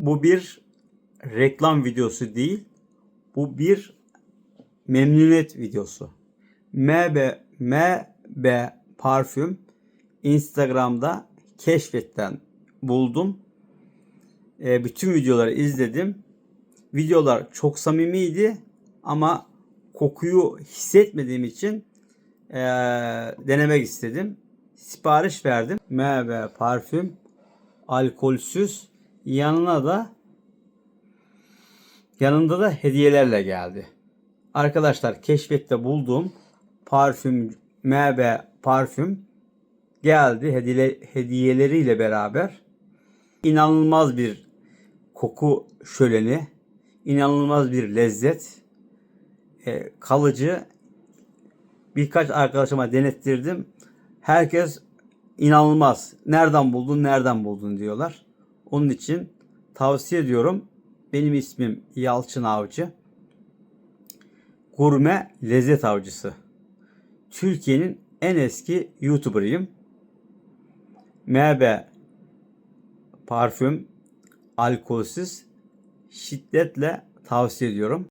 Bu bir reklam videosu değil. Bu bir memnuniyet videosu. MB MB parfüm Instagram'da keşfetten buldum. E, bütün videoları izledim. Videolar çok samimiydi ama kokuyu hissetmediğim için e, denemek istedim. Sipariş verdim. MB parfüm alkolsüz yanına da yanında da hediyelerle geldi. Arkadaşlar keşfette bulduğum parfüm MB parfüm geldi hediye, hediyeleriyle beraber. İnanılmaz bir koku şöleni, inanılmaz bir lezzet, e, kalıcı. Birkaç arkadaşıma denettirdim. Herkes inanılmaz. Nereden buldun, nereden buldun diyorlar. Onun için tavsiye ediyorum. Benim ismim Yalçın Avcı. Gurme lezzet avcısı. Türkiye'nin en eski YouTuber'ıyım. MB parfüm alkolsüz şiddetle tavsiye ediyorum.